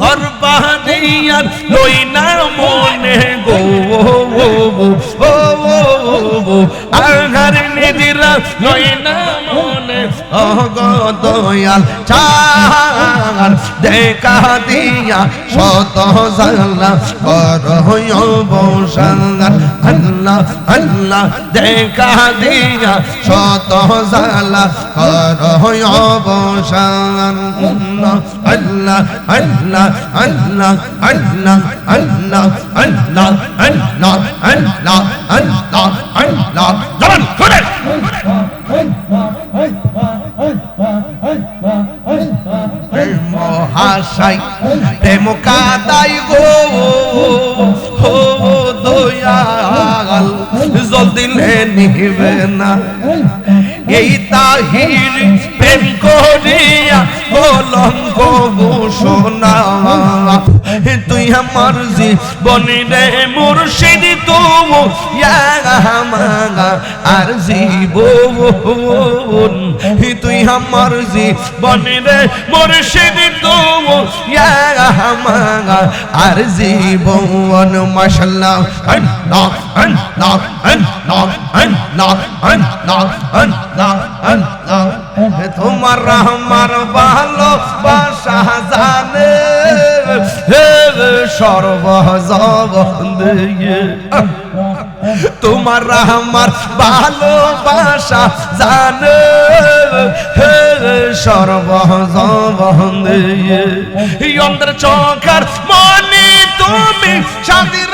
ঘর বাহানিয়া লই না মনে গো ও ও ও ও লই না মনে অগদয়াল চার দেখা দিয়া শত জালা করয় বসার আল্লাহ আল্লাহ দেখা দিয়া শত জালা করয় বসার আল্লাহ আল্লাহ আল্লাহ আল্লাহ আল্লাহ আল্লাহ আল্লাহ আল্লাহ আল্লাহ আল্লাহ জবান খুলে মহাশয়, প্রেম কাদাই গো, হো দয়াল জল দিলে নিবে না। এই তাহির প্রেম করিয়া কলঙ্ক ঘোষণা তুই আমার জীবনে রে মুর্শিদ তুমু আর জীবন তুই আমার জীবন রে মোর মুর্শিদ তুমু আর জীবন তোমার আমার ভালো বাসা জানে। সর্বজগন দিয়ে তোমার আমার ভালোবাসা জানে। সর্বজগন দিয়ে অন্তর চকার মনে তুমি শান্তির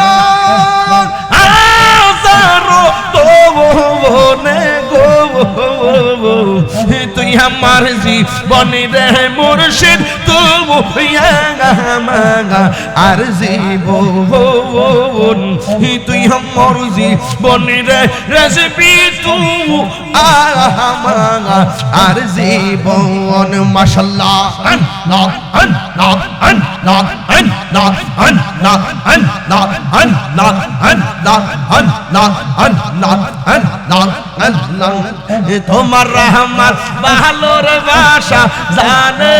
আজারো তো বনে আমার জীবনে রে মুর্শিদ, তবু আর জীবন। তুই আমার জীবনে রে রেসিপি তু আমাগা আর জীবন। মাশাল্লাহ। তোমার রহমান ভালোর বাসা জানে।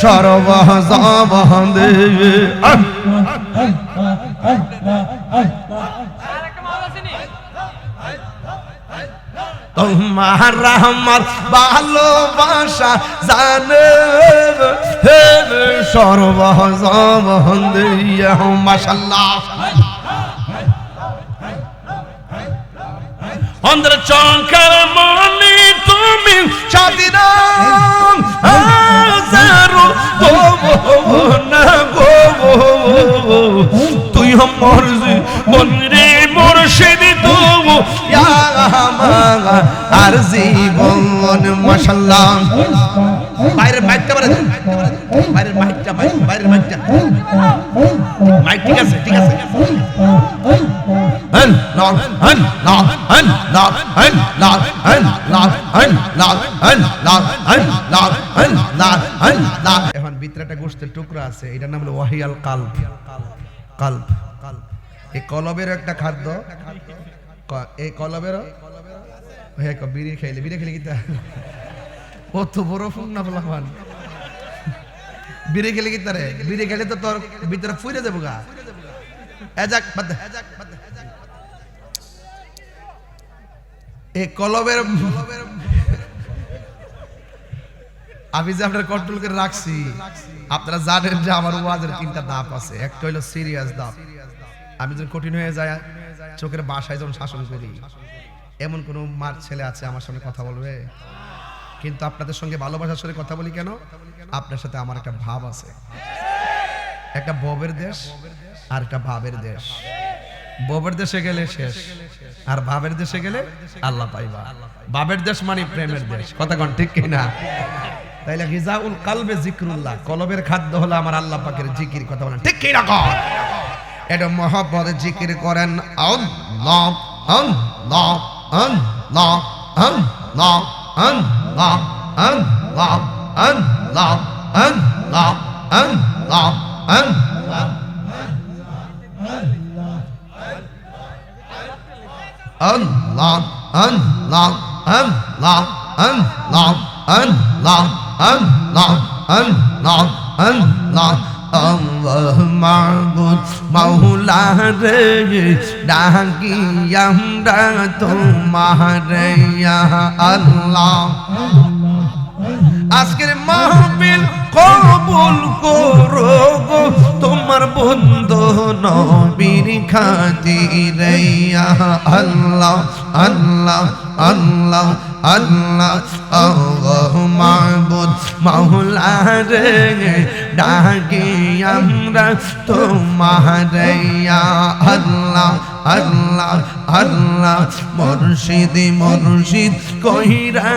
সর্ব দেবে। তোমার আমার ভালোবাসা জানে হে সর্বহজমন্দিয়া মাশাল্লাহ অন্ধ্র চঙ্কার মনি তুমি চাঁদিনা তুই মর্জি মন্দিরে মোর সেদিন আর জীবন বাইরের মাইকটা বাইরের মাইকটা বাইরের মাইকটা। মাইক ঠিক আছে ঠিক আছে। এখন ভিতরে একটা গোশতের টুকরা আছে, এটার নাম হলো ওয়াহিয়াল কাল্ব কাল্ব এই কলবের একটা খাদ্য এই বিড়ি খাইলে, বিড়ি খেলে কিতা? বড় ফোন না বলামান বিড়ি খেলে কিতা রে? বিড়ি খেলে তো তোর ভিতরে যাব গা। এজাক এই কলবের আমি যে আপনার কন্ট্রোল করে রাখছি, আপনারা জানেন যে আমার ওয়াজের তিনটা দাপ আছে। একটা হইল সিরিয়াস দাপ। আমি যখন কঠিন হয়ে যায় চোখের বাসায় যখন শাসন করি, এমন কোন মার ছেলে আছে আমার সামনে কথা বলবে? কিন্তু আপনাদের সঙ্গে ভালোবাসার সঙ্গে কথা বলি কেন? আপনার সাথে আমার একটা ভাব আছে। একটা ববের দেশ আর একটা ভাবের দেশ। ববের দেশে গেলে শেষ, আর ভাবের দেশে গেলে আল্লাহ পাইবা। বাবের দেশ মানে প্রেমের দেশ। কথা কন ঠিক কিনা তাইলে গিজাউল কালবে জিক্রুল্লাহ, কলবের খাদ্য হলো আমার আল্লাহ পাকের জিকির। কথা বলেন ঠিক কিনা কন? এটা মহব্বত জিকির করেন আল্লাহ আল্লাহ আল্লাহ আল্লাহ আল্লাহ আল্লাহ আল্লাহ আল্লাহ আল্লাহ আল্লাহ Allah, Allah, Allah, Allah, Allah, Allah, Allah, আল্লাহ আল্লাহ মাহবুদ মাওলা রে ডাকি আমরা তোমারে আল্লাহ। আজকের মাহফিল কবুল করো গো, তোমার বন্ধু নবীর খাতিরে আল্লাহ আল্লাহ। আল্লাহ আল্লাহ আল্লাহ মাহবুদ মাওলা রে ডাকি আমরা তোমারে আল্লাহ আল্লাহ আল্লাহ, মুর্শিদ মুর্শিদ, কইরা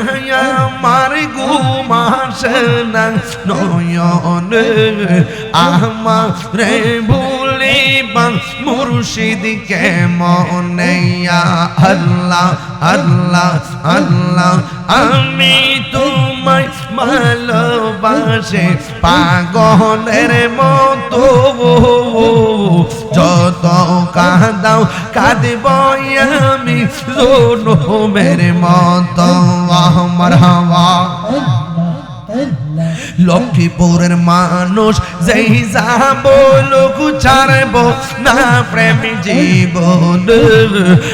আমার ঘুমাসে না, নয়ন আমার রে বলিবা মুর্শিদ কেমন আল্লাহ আল্লাহ আল্লাহ, আমি তোমায় ভালোবাসে। পাগলের মতো যত কাঁদাও, কাঁদব আমি। জোনমের মতো আমার হাওয়া। লক্ষ্মীপুরের মানুষ, যেই যাব লোক ছাড়ব না, প্রেম জীবন।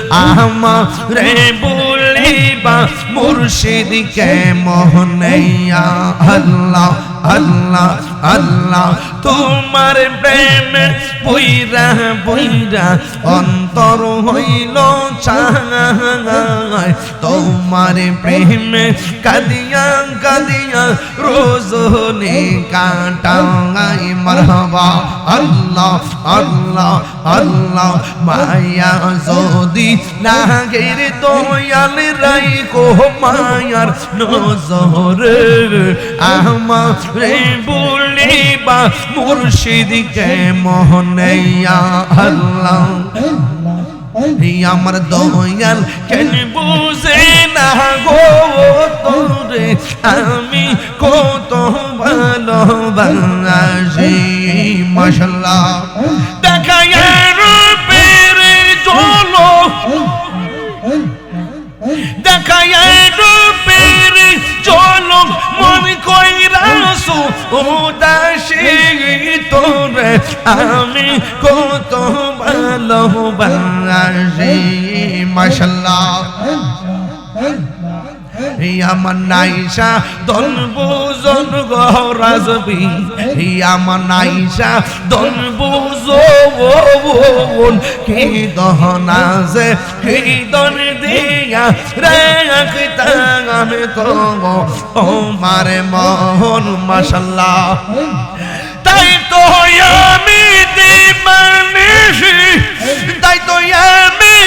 আমারে বলিবা, মুর্শিদ কে মোহনাইয়া আল্লাহ আল্লাহ আল্লাহ, তোমার প্রেম বইরা বইরা অন্তর হইল চায় তোমার প্রেমে কাদিয়া কাদিয়া রোজনে কাটাই মারহাবা। আল্লাহ আল্লাহ আল্লাহ, মায়া যদি লাগে রে দয়াল রাই কো মায়ার নজর। আমার রে বলিবা, মুর্শিদ কে মোহনাইয়া আল্লাহ? আমার দয়াল, কেন বুঝে না গো তোরে? আমি কত ভালোবাসি, মাশাল্লাহ। দেখায় রূপের জলো। দেখায় জলো মন কইরাসু উদাসী তোরে আমি কত ভালোবাসি। মাশাল্লাহ। আমার নাইসা গরাজবি আমার নাইসা দন কি কি দিয়া তো ও মারে মোহন মাশাল্লাহ। তাই তো আমি তাই তো আমি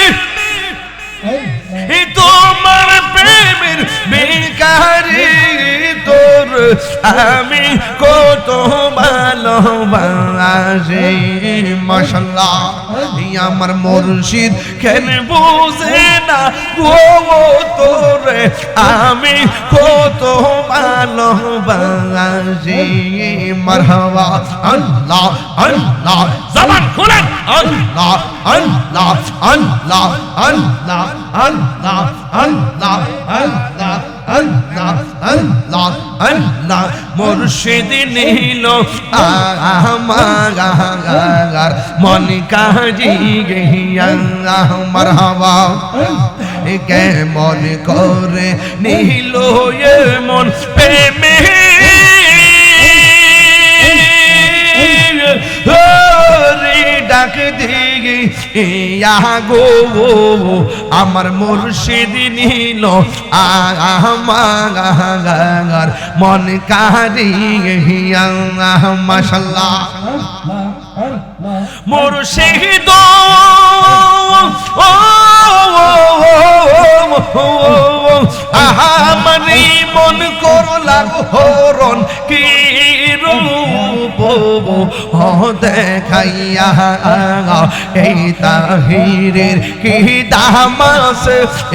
তোমার বেকারি তোর, আমি কত ভালোবাসি। মশলা আমার মুর্শিদ, কেন বুঝে না গো তোরে? আমি কত ভালোবাসি। মারহাবা, আল্লাহ আল্লাহ, জবান খুলেন। আল্লাহ আল্লাহ আল্লাহ আল্লাহ আল্লাহ আল্লাহ আল্লাহ আল্লাহ। আল্লাহ আল্লাহ মুর্শিদ আমার মন কাজি গিয়া মারহাবা। কেমন করে নীল মন প্রেমে গো আমার মুর্শিদ নীল আমার মন কারি মাসাল্লাহ মুর্শিদ আহামনি মন করলা হরণ কি রূপ দেখাইয়া এই তাহিরের কি দামাস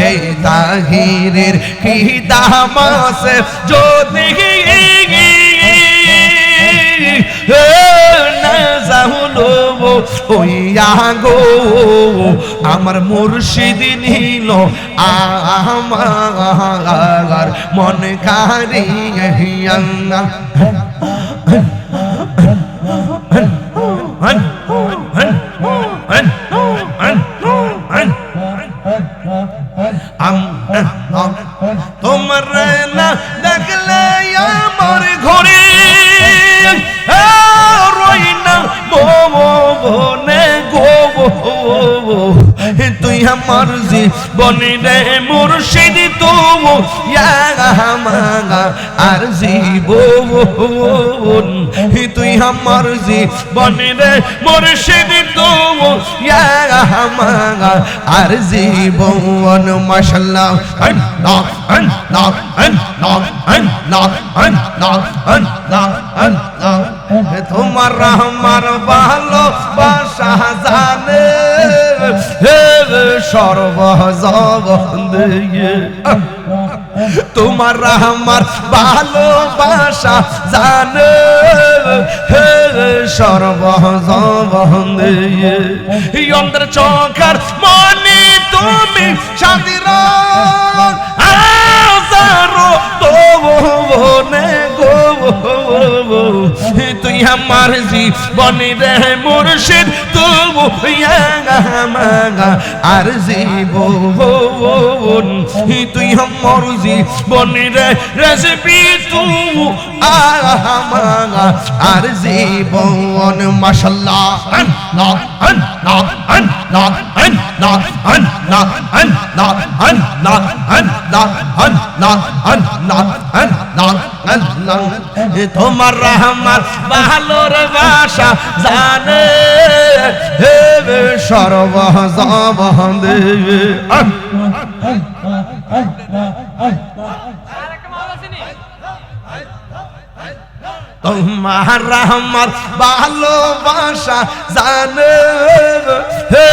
এই তাহিরের কি দামাস যদি না যাহুলো ওইয়া গো আমার মুর্শিদ নিল আমার মন কারি বনিরে মুর্শি তুম আর জীবন তুই আমার জীবন রে মুর্শিদ তুম আর জীবন তোমার আমার ভালো সর্ব জানে তোমার আমার ভালোবাসা জানে। সর্বজগন দিয়ে। অন্তর চোখার মনে তুমি শান্তিরা আমার জীবনে রে মুর্শিদ মাগা আর জীবন তুই আমার জীবনে রে রেসিপি তু আমাগা আর জীবন মাশাল্লাহ আল্লাহ তোমার রহমান ভালোর ভাষা জানে হে সর্ব জবন্দে তোমার রহমান ভালোবাসা জানে হে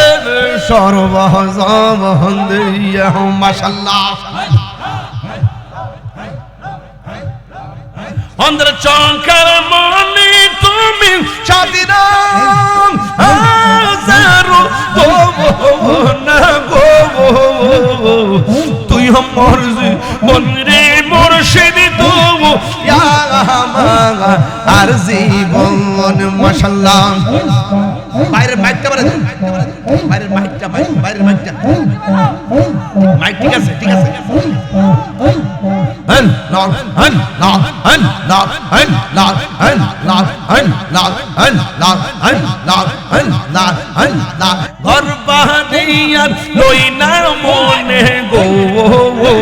সর্ব জবন্দে মাশাআল্লাহ অন্ধ্র চঙ্কার মনে তুমি স্বাধীন হাজারো গো না গো তুই আমার মনরে তবু। আর জীবন বাইরের মাইকটা বাড়ে বাইরের মাইকটা বাইরের মাইকটা মাইক ঠিক আছে ঠিক আছে। হন নক হন নক হন নক হন নক হন নক হন নক হন নক হন নক হন নক ঘর বাহাদিয়ার লই না মনে গো, ও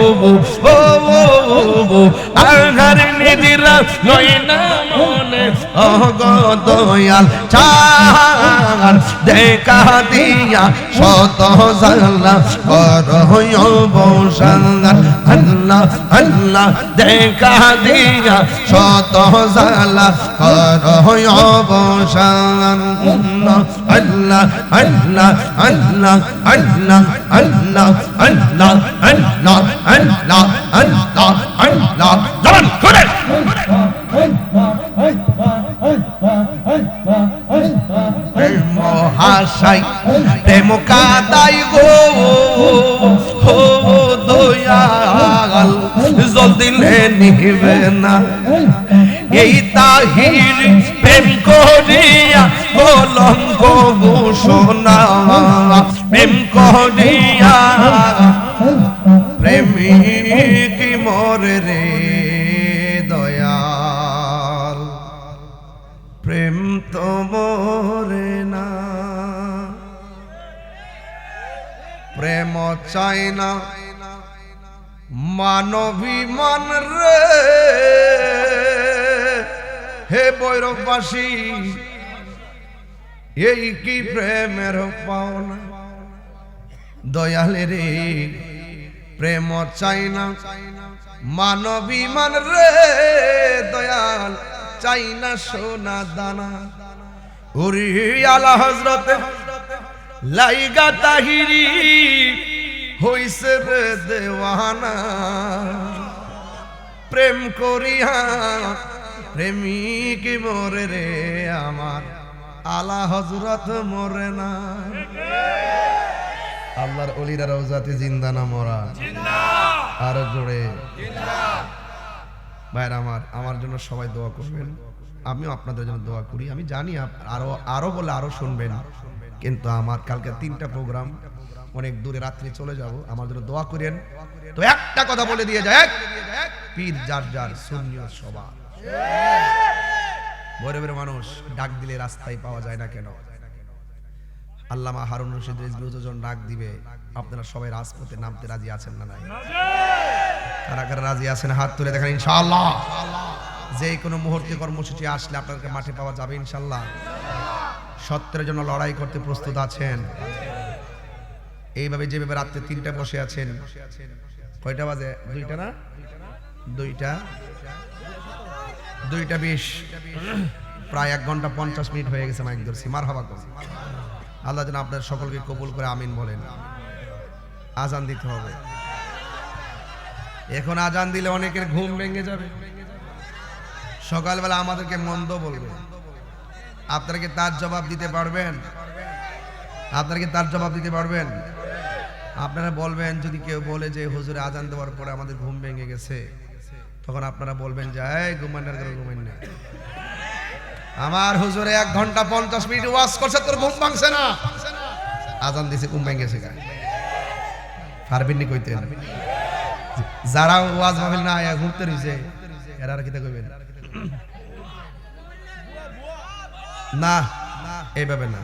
ও ও আঘার নিদিরা লই না মনে ও গো দয়াল চার দেখা দিয়া শত জাল্লা করয় বসাঙ্গার আল্লাহ আল্লাহ দেখা দিয়া শত জাল্লা করয় বসাঙ্গার আল্লাহ আল্লাহ আল্লাহ আল্লাহ আল্লাহ আল্লাহ আল্লাহ আল্লাহ আল্লাহ আল্লাহ জবান খুলে মহাশয়, প্রেম কাদাই গো দয়াল জল দিলে নিবে না, এই তাহির প্রেম করিয়া কলঙ্ক ঘোষণা, প্রেম করিয়া চাই না মানবিমান রে। হে বৈরবাসী এই কি প্রেমের পাওনা? দয়ালে রে প্রেম চাই না মানবিমান রে। দয়াল চাই না সোনা দানা। উরি আলা হজরতে লাইগা তাহিরি হইছে রে দেওয়ানা। প্রেম করিয়া প্রেমিক মরে রে আমার। আলা হজরত মরে না। আল্লাহর অলিরা রওজাতে জিন্দা না মরা। আর জোরে। ভাইরা আমার আমার জন্য সবাই দোয়া করবেন। আমিও আপনাদের জন্য দোয়া করি। আমি জানি আরও আরও বলে আরও শুনবেন। কিন্তু আমার কালকে তিনটা প্রোগ্রাম অনেক দূরে রাত্রি চলে যাব, আমার জন্য দোয়া করেন। তো একটা কথা বলে দিয়ে যায় পীর, যার যার শূন্য সবার গরিবের মানুষ ডাক দিলে রাস্তায় পাওয়া যায় না কেন? আল্লামা হারুন রশিদ হুজুর ডাক দিবে, আপনারা সবাই রাজপথে নামতে রাজি আছেন না নাই? কারা কারা রাজি আছেন? হাত তুলে দেখেন, ইনশাআল্লাহ। যে কোনো মুহূর্তে কর্মসূচি আসলে আপনাদেরকে মাঠে পাওয়া যাবে, ইনশাআল্লাহ। সত্যের জন্য লড়াই করতে প্রস্তুত আছেন। এইভাবে যেভাবে রাত্রে তিনটা বসে আছেন, কয়টা বাজে? দুইটা না? দুইটা। দুইটা বিশ। প্রায় এক ঘণ্টা পঞ্চাশ মিনিট হয়ে গেছে মাইক ধরছি। মার হবা করছি আল্লাহ যেন আপনার সকলকে কবুল করে আমিন বলেন। আজান দিতে হবে। এখন আজান দিলে অনেকের ঘুম ভেঙে যাবে। সকালবেলা আমাদেরকে মন্দ বলবে। আপনারা কি তার জবাব দিতে পারবেন? আপনারা কি তার জবাব দিতে পারবেন? আপনারা বলবেন, যদি কেউ বলে যে, হুজুরে আজান দেওয়ার পরে আমাদের ঘুম ভেঙে গেছে, তখন আপনারা বলবেন যে, এই ঘুমান্ডার করে ঘুমেন না। আমার হুজুরে এক ঘণ্টা পঞ্চাশ মিনিট ওয়াশ করছে, তোর ঘুম ভাঙছে না। আজান দিছে ঘুম ভেঙে গেছে গা। পারবেননি কইতে? যারা ওয়াজ মাহফিল না আয়া ঘুরতে রইছে, এরা আর কিতা কইবেন না? এইভাবে না।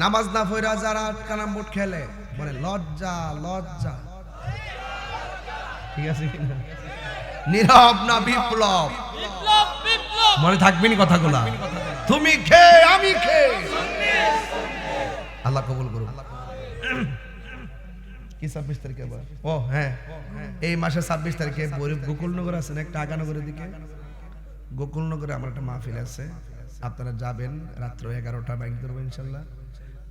নামাজ না পড়া যারা কানাম বুট খেলে, বলে, লজ্জা লজ্জা। ঠিক আছে? নীরব না বিপ্লব? মনে থাকবেনি কথাগুলা? তুমি খে, আমি খে। আল্লাহ কবুল করুন কি ছাব্বিশ তারিখে আবার? ও হ্যাঁ। এই মাসের ছাব্বিশ তারিখে গোকুলনগর আছে না, একটা আগানগরের দিকে? গোকুলনগরে আমার একটা মাহফিল আছে। আপনারা যাবেন রাত্র এগারোটা বাইক ধরবো ইনশাল্লাহ।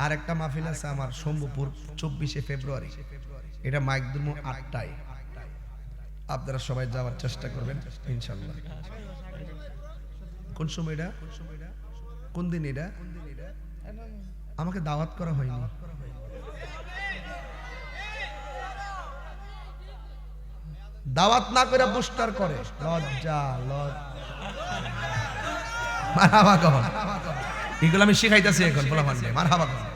আর একটা মাহফিল আছে আমার শম্ভুপুর চব্বিশে ফেব্রুয়ারি। এটা মাইক ধর্ম আটটায়। আপনারা সবাই যাওয়ার চেষ্টা করবেন, ইনশাল্লাহ। কোন সময় এটা? কোন দিন এটা? আমাকে দাওয়াত করা হয়নি। দাওয়াত না করে বুস্টার করে। লজ্জা লজ মারহাবা কখন? এগুলো আমি শিখাইতেছি এখন বলা মানে মারহাবা কখন?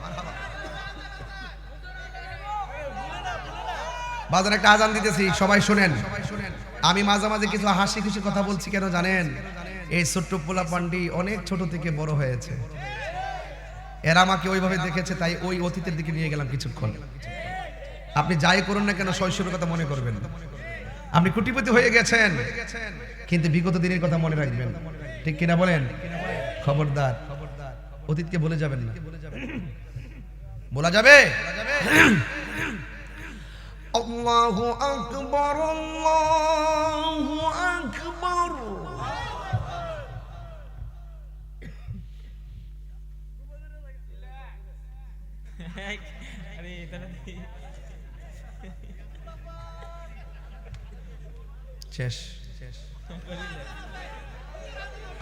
বাজারে একটা আজান দিতেছি সবাই শুনেন। আমি মাঝে মাঝে কিছু হাসি খুশি কথা বলছি কেন জানেন? এই ছোট্ট পোলা পান্ডি অনেক ছোট থেকে বড় হয়েছে। এরা আমাকে ওইভাবে দেখেছে তাই ওই অতীতের দিকে নিয়ে গেলাম কিছুক্ষণ। আপনি যাই করুন না কেন শৈশবের কথা মনে করবেন। আপনি কুটিপতি হয়ে গেছেন কিন্তু বিগত দিনের কথা মনে রাখবেন। ঠিক কিনা বলেন? খবরদার। অতীতকে বলে যাবেন না। বলা যাবে? আরে এটা না শেষ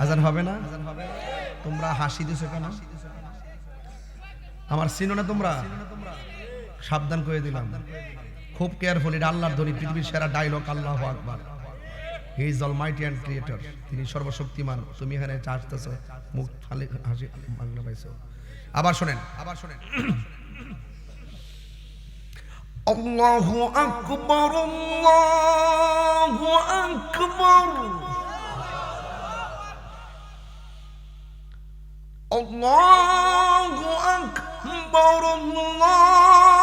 আজান হবে না? তোমরা হাসি দিছো কেন? আমার চিনো না তোমরা? সাবধান করে দিলাম। খুব কেয়ারফুল আল্লাহর ধ্বনি, পৃথিবীর সেরা ডায়লগ আল্লাহ আকবার। He is almighty and creator তিনি সর্বশক্তিমান। তুমি এখানে চাষতেছ মুখ খালি হাসি বাংলা পাইছো। আবার শোনেন আবার শোনেন। আল্লাহু আকবার আল্লাহু আকবার। আল্লাহু আকবার, আল্লাহু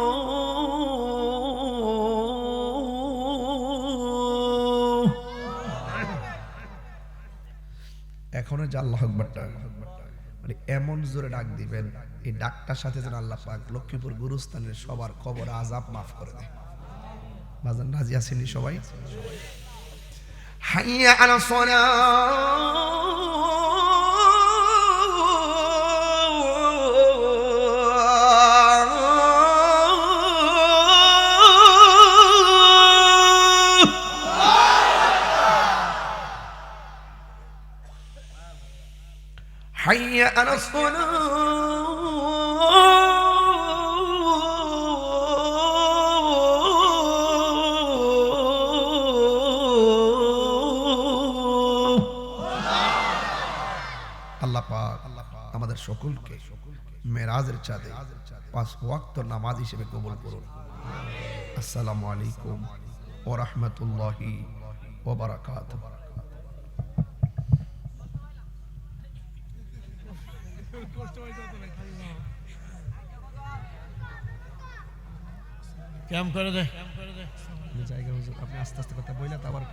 যে আল্লাহ আকবরটা মানে এমন জোরে ডাক দিবেন, এই ডাকটার সাথে যেন আল্লাহ পাক লক্ষ্মীপুর গুরুস্থানের সবার খবর আজাব মাফ করে দেয় বাজান রাজি আসেনি সবাই? হাইয়া আলা حي على الصلاة আল্লাহ পাক আমাদের সকলকে মেরাজের চাঁদে পাঁচ ওয়াক্ত নামাজ হিসেবে কবুল করুন আসসালামু আলাইকুম ও রহমতুল্লাহি ও বারাকাত কেমন করে দেয় জায়গা হুজুর আস্তে আস্তে কথা বললে তো আবার